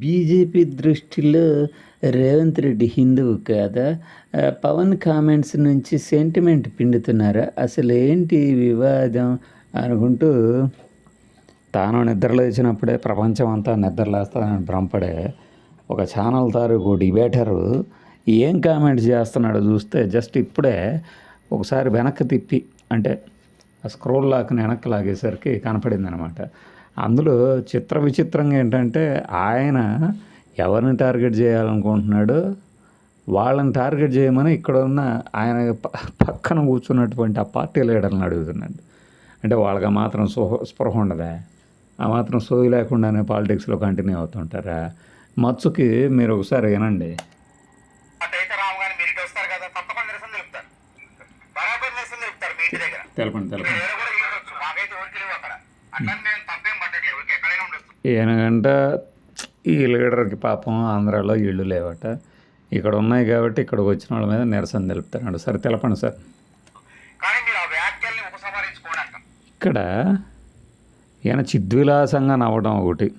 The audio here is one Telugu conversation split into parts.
బీజేపీ దృష్టిలో రేవంత్ రెడ్డి హిందువు కాదా? పవన్ కామెంట్స్ నుంచి సెంటిమెంట్ పిండుతున్నారా? అసలు ఏంటి వివాదం అనుకుంటూ తాను నిద్రలేచినప్పుడే ప్రపంచం అంతా నిద్రలేస్తానని భ్రమపడే ఒక ఛానల్ తాలూకు డిబేటరు ఏం కామెంట్స్ చేస్తున్నాడో చూస్తే జస్ట్ ఇప్పుడే ఒకసారి వెనక్కి తిప్పి అంటే ఆ స్క్రోల్ లాక్ని వెనక్కి లాగేసరికి కనపడింది అనమాట అందులో చిత్ర విచిత్రంగా ఏంటంటే ఆయన ఎవరిని టార్గెట్ చేయాలనుకుంటున్నాడో వాళ్ళని టార్గెట్ చేయమని ఇక్కడ ఉన్న ఆయన పక్కన కూర్చున్నటువంటి ఆ పార్టీ లీడర్ని అడుగుతున్నాడు. అంటే వాళ్ళకి ఆ మాత్రం స్పృహ స్పృహ ఉండదా? ఆ మాత్రం సోయి లేకుండానే పాలిటిక్స్లో కంటిన్యూ అవుతుంటారా? మచ్చుకి మీరు ఒకసారి వినండి. తెలపండి తెలపండి వేరే కూడా వెళ్ళొచ్చు మాకైతే ఊరికి లేవు అక్కడ అట్లా మేము తప్పేం పట్టట్లేదు ఊరికి ఈయనగంట ఈ లీడర్కి పాపం ఆంధ్రాలో ఇళ్ళు లేవట. ఇక్కడ ఉన్నాయి కాబట్టి ఇక్కడికి వచ్చిన వాళ్ళ మీద నిరసన తెలుపుతున్నాడు. సరే తెలపండి సార్. ఇక్కడ ఈయన చిద్విలాసంగా నవ్వడం ఒకటి.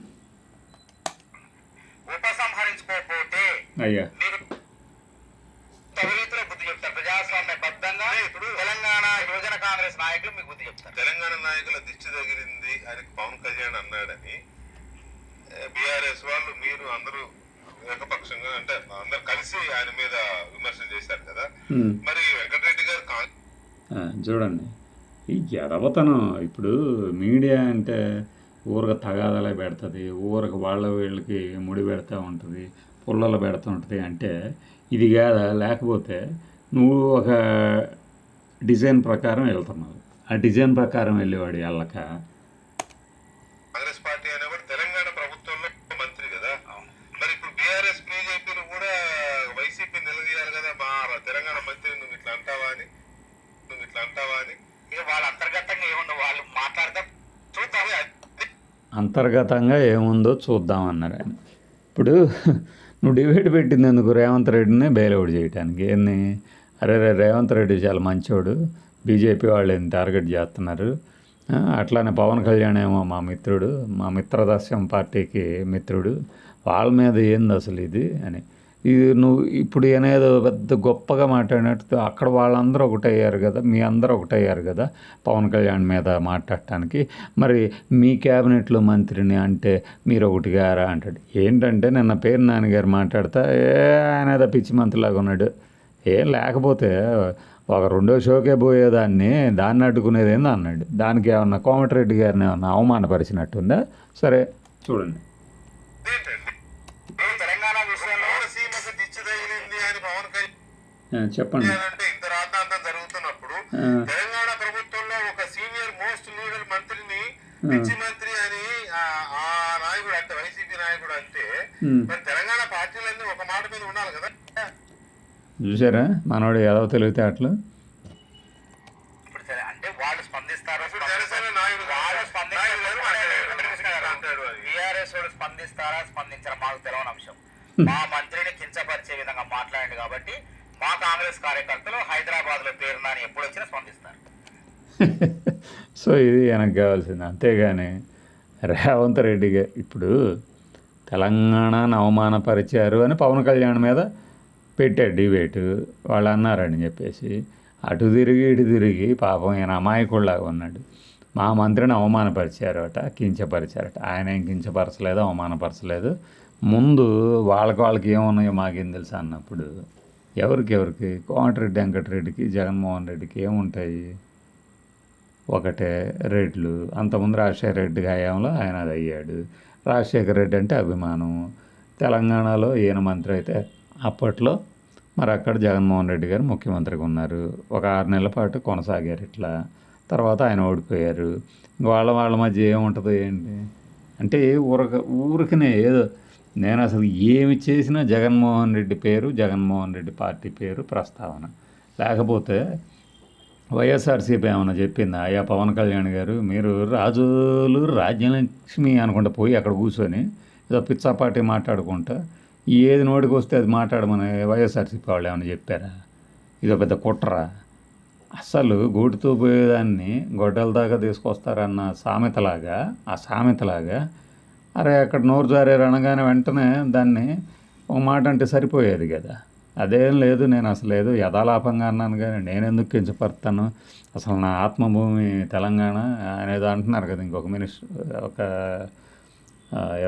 అయ్యా. తెలంగాణ నాయకుల దిష్టి తగిలింది అని పవన్ కళ్యాణ్ అన్నాడని బీఆర్ఎస్ వాళ్ళు మీరు అందరూ ఏకపక్షంగా అంటే అందరు కలిసి ఆయన మీద విమర్శలు చేశారు కదా. మరి వెంకటరెడ్డి గారు చూడండి. ఈ ఎడవతనం ఇప్పుడు మీడియా అంటే ఊరికి తగాదలే పెడుతుంది ఊరికి వాళ్ళ వీళ్ళకి ముడి పెడతా ఉంటుంది పుల్లలు పెడతా ఉంటుంది అంటే ఇది కాదా? లేకపోతే నువ్వు ఒక డిజైన్ ప్రకారం వెళ్తున్నావు. ఆ డిజైన్ ప్రకారం వెళ్ళేవాడు వెళ్ళక కాంగ్రెస్ పార్టీ అనేవాడు తెలంగాణ ప్రభుత్వంలో మంత్రి కదా మరి ఇప్పుడు బీఆర్ఎస్ బీజేపీలు కూడా వైసీపీ నిలదీయాలి తెలంగాణ మంత్రి నువ్వు ఇట్లా అంటావా అని. నువ్వు ఇట్లా అంటావా అని. ఇక వాళ్ళ అంతర్గతంగా ఏముండవు వాళ్ళు మాట్లాడితే చూద్దాం. అంతర్గతంగా ఏముందో చూద్దాం అన్నారు ఆయన. ఇప్పుడు నువ్వు డిబేట్ పెట్టింది ఎందుకు? రేవంత్ రెడ్డిని బెయిల్అవుట్ చేయడానికి ఏంది? అరే రే రేవంత్ రెడ్డి చాలా మంచోడు. బీజేపీ వాళ్ళు ఏం టార్గెట్ చేస్తున్నారు? అట్లానే పవన్ కళ్యాణ్ ఏమో మా మిత్రుడు మా మిత్రదాస్యం పార్టీకి మిత్రుడు. వాళ్ళ మీద ఏంది అసలు ఇది అని. ఇది నువ్వు ఇప్పుడు ఏనేదో పెద్ద గొప్పగా మాట్లాడినట్టు అక్కడ వాళ్ళందరూ ఒకటయ్యారు కదా మీ అందరూ ఒకటయ్యారు కదా పవన్ కళ్యాణ్ మీద మాట్లాడటానికి. మరి మీ క్యాబినెట్లో మంత్రిని అంటే మీరు ఒకటి గారా అంటాడు. ఏంటంటే నిన్న పేరు నాన్నగారు మాట్లాడతా ఏ ఆయన ఏదో పిచ్చి మంత్రిలాగా ఉన్నాడు. ఏం లేకపోతే ఒక రెండో షోకే పోయేదాన్ని దాన్ని అడ్డుకునేది ఏందో అన్నాడు. దానికి ఏమన్నా కోమటిరెడ్డి గారిని ఏమన్నా అవమానపరిచినట్టుందా? సరే. చూడండి. చెప్పండి. రాద్ధాంతం జరుగుతున్నప్పుడు తెలంగాణ ప్రభుత్వంలో ఒక సీనియర్ మోస్ట్ లీడర్ మంత్రిని పిచ్చి మంత్రి అని ఆ నాయకుడు అంటే వైసీపీ నాయకుడు అంటే. మరి తెలంగాణ పార్టీలన్నీ ఒక మాట మీద ఉండాలి కదా? చూసారా మనోడు ఏదో తెలివితే అట్లు. ఇప్పుడు సరే, అంటే వాళ్ళు స్పందిస్తారు? వాళ్ళు స్పందిస్తారా? స్పందించరా? మాకు తెలియని అంశం. మా మంత్రిని కించపరిచే విధంగా మాట్లాడండి కాబట్టి మా కాంగ్రెస్ కార్యకర్తలు హైదరాబాద్లో పేరుందని ఎప్పుడు వచ్చినా స్పందిస్తారు. సో ఇది వెనక్కి కావాల్సింది. అంతేగాని రేవంత్ రెడ్డిగా ఇప్పుడు తెలంగాణను అవమానపరిచారు అని పవన్ కళ్యాణ్ మీద పెట్టాడు డిబేట్ వాళ్ళు అన్నారని చెప్పేసి అటు తిరిగి ఇటు తిరిగి పాపం ఈయన అమాయకుడిలాగా ఉన్నాడు. మా మంత్రిని అవమానపరిచారట కించపరిచారట. ఆయన ఏం కించపరచలేదు అవమానపరచలేదు. ముందు వాళ్ళకి వాళ్ళకి ఏమున్నాయో మాకేం తెలుసు అన్నప్పుడు ఎవరికి ఎవరికి కోమటిరెడ్డి వెంకటరెడ్డికి జగన్మోహన్ రెడ్డికి ఏముంటాయి? ఒకటే రెడ్లు. అంతకుముందు రాజశేఖర రెడ్డి హయాంలో ఆయన అది అయ్యాడు. రాజశేఖర రెడ్డి అంటే అభిమానం. తెలంగాణలో ఈయన మంత్రి అయితే అప్పట్లో మరి అక్కడ జగన్మోహన్ రెడ్డి గారు ముఖ్యమంత్రిగా ఉన్నారు. ఒక ఆరు నెలల పాటు కొనసాగారు ఇట్లా. తర్వాత ఆయన ఓడిపోయారు. వాళ్ళ వాళ్ళ మధ్య ఏముంటుందో ఏంటి? అంటే ఊరక ఊరికనే ఏదో నేను అసలు ఏమి చేసినా జగన్మోహన్ రెడ్డి పేరు జగన్మోహన్ రెడ్డి పార్టీ పేరు ప్రస్తావన. లేకపోతే వైఎస్ఆర్సీపీ ఏమైనా చెప్పిందా? అయ్యా పవన్ కళ్యాణ్ గారు మీరు రాజులు రాజ్యలక్ష్మి అనుకుంటా పోయి అక్కడ కూర్చొని ఏదో పిచ్చాపాటి మాట్లాడుకుంటా ఏది నోటికి వస్తే అది మాట్లాడమని వైఎస్ఆర్సీపీ వాళ్ళు ఏమైనా చెప్పారా? ఇదో పెద్ద కుట్ర. అసలు గూటితో పోయేదాన్ని గొడ్డల దాకా తీసుకొస్తారన్న సామెతలాగా ఆ సామెతలాగా అరే అక్కడ నోరు జారేరు అనగానే వెంటనే దాన్ని ఒక మాట అంటే సరిపోయేది కదా. అదేం లేదు నేను అసలు ఏదో యథాలాపంగా అన్నాను కానీ నేను ఎందుకు కించపడతాను? అసలు నా ఆత్మభూమి తెలంగాణ అనేది అంటున్నారు కదా ఇంకొక మినిస్టర్ ఒక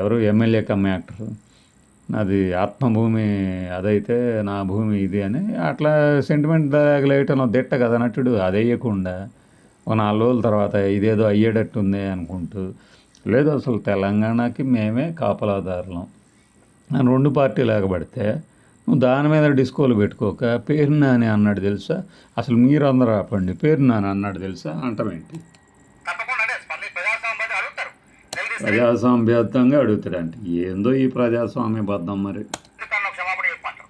ఎవరు? MLA cum actor. నాది ఆత్మభూమి అదైతే నా భూమి ఇది అని అట్లా సెంటిమెంట్ తగలేయటం దిట్ట కదా నటుడు. అది వేయకుండా ఒక నాలుగు రోజుల తర్వాత ఇదేదో అయ్యేటట్టుంది అనుకుంటూ లేదు అసలు తెలంగాణకి మేమే కాపలాదారులం. అని రెండు పార్టీలు ఎగబడితే నువ్వు దాని మీద డిస్కోలు పెట్టుకోక పేరు నాని అన్నాడు తెలుసా? అసలు మీరు అందరూ ఆపండి పేరు నాని అన్నాడు తెలుసా? అంటామేంటి ప్రజాస్వామ్యబద్ధంగా అడుగుతాడంటే. ఏందో ఈ ప్రజాస్వామ్యబద్ధం మరి తను క్షమాపణ చెప్పంటారు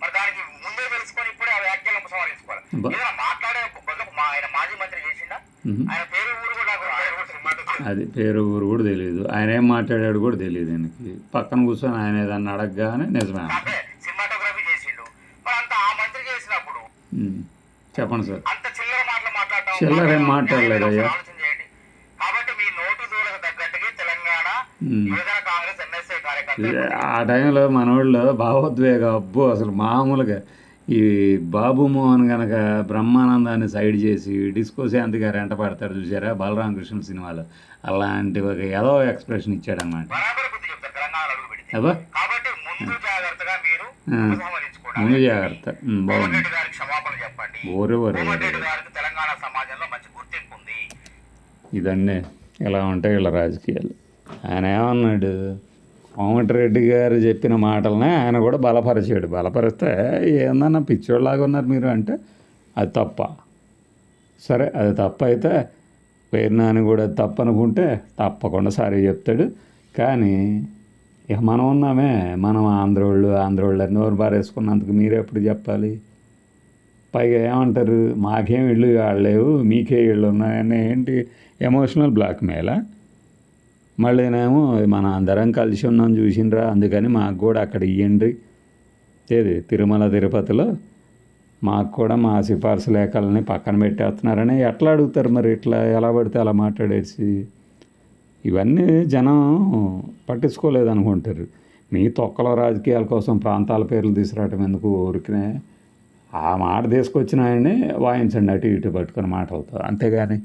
మరి దానికి ముందే తెలుసుకొని ఇప్పుడే ఆ వ్యాఖ్యలను సంహరించుకోవాలి బ- ఏదైనా మాట్లాడే బదులు మా ఆయన మాజీ మంత్రి చేసిండా మ్మ్. ఆయన పేరు ఊరు కూడా నాకు ఆయన కూడా సినిమా తెలుసు. అది పేరు ఊరు కూడా తెలియదు ఆయన ఏం మాట్లాడాడు కూడా తెలియదు ఆయనకి పక్కన కూర్చొని ఆయన ఏదన్నా అడగగానే నిజమే అంట. అంటే సినిమాటోగ్రఫీ చేసిండు మరి అంత ఆ మంత్రి చేసినప్పుడు ఉమ్. చెప్పండి సార్ అంత చిల్లర మాటలు మాట్లాడటం చిల్లర ఏం మాట్లాడలేదు అయ్యా. ఆలోచన చేయండి కాబట్టి మీ నోటు దూరకు తగ్గట్టుగా తెలంగాణ ఉమ్. యువజన కాంగ్రెస్ ఎన్ఎస్ఐ కార్యకర్తలు ఆ టైంలో మనోళ్ళు భావోద్వేగం అబ్బో అసలు మామూలుగా ఈ బాబు మోహన్ గనక బ్రహ్మానందాన్ని సైడ్ చేసి డిస్కో శాంతి గారు ఎంట పడతాడు చూసారా బలరామకృష్ణ సినిమాలో. అలాంటి ఒక ఏదో ఎక్స్ప్రెషన్ ఇచ్చాడనమాట అబ్బా. ముందు జాగ్రత్త. బాగుంది. ఓరే ఓరే ఇదన్నీ ఇలా ఉంటాయి వీళ్ళ రాజకీయాలు. ఆయన ఏమన్నాడు? కోమటిరెడ్డి గారు చెప్పిన మాటలనే ఆయన కూడా బలపరిచాడు. బలపరిస్తే ఏందన్నా పిచ్చోళ్ళలాగా ఉన్నారు మీరు అంటే అది తప్ప. సరే అది తప్ప అయితే పేరునాని కూడా తప్పు అనుకుంటే తప్పకుండా సరే చెప్తాడు. కానీ ఇక మనం ఉన్నామే మనం ఆంధ్రోళ్ళు ఆంధ్రోళ్ళు అని నోరు బారేసుకున్నందుకు మీరు ఎప్పుడు చెప్పాలి? పైగా ఏమంటారు మాకేం ఇళ్ళు లేవు మీకే ఇళ్ళు ఉన్నాయని ఏంటి? ఎమోషనల్ బ్లాక్మెయిలా? మళ్ళీనేమో మన అందరం కలిసి ఉన్నాం చూసిండ్రా అందుకని మాకు కూడా అక్కడ ఇవ్వండి ఏది? తిరుమల తిరుపతిలో? మాకు కూడా మా సిఫార్సు లేఖలని పక్కన పెట్టేస్తున్నారని ఎట్లా అడుగుతారు మరి? ఇట్లా ఎలా పడితే అలా మాట్లాడేసి? ఇవన్నీ జనం పట్టించుకోలేదు అనుకుంటారు మీ తొక్కల రాజకీయాల కోసం ప్రాంతాల పేర్లు తీసుకురావటం ఎందుకు ఊరికినే? ఆ మాట తీసుకొచ్చిన ఆయన్ని వాయించండి అటు ఇటు పట్టుకుని మాటలతో. అంతేగాని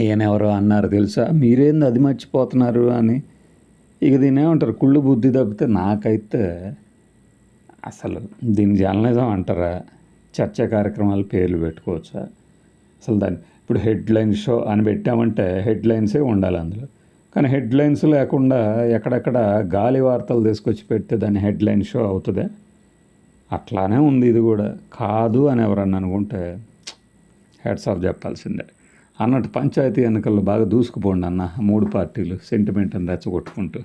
ఈయన అన్నారు తెలుసా? మీరేంది అది మర్చిపోతున్నారు? అని. ఇక దీని ఏమంటారు? కుళ్ళు బుద్ధి తప్పితే నాకైతే అసలు దీన్ని జర్నలిజం అంటారా? చర్చ కార్యక్రమాలు పేర్లు పెట్టుకోవచ్చా? అసలు దాన్ని ఇప్పుడు హెడ్లైన్ షో అని పెట్టామంటే హెడ్లైన్సే ఉండాలి అందులో. కానీ హెడ్లైన్స్ లేకుండా ఎక్కడెక్కడ గాలి వార్తలు తీసుకొచ్చి పెడితే దాన్ని హెడ్లైన్ షో అవుతుందే? అట్లానే ఉంది ఇది కూడా. కాదు అని ఎవరన్నా అనుకుంటే హెడ్స్ ఆఫ్ చెప్పాల్సిందే. అన్నట్టు పంచాయతీ ఎన్నికల్లో బాగా దూసుకుపోండి అన్న. మూడు పార్టీలు సెంటిమెంట్ అని రెచ్చగొట్టుకుంటూ.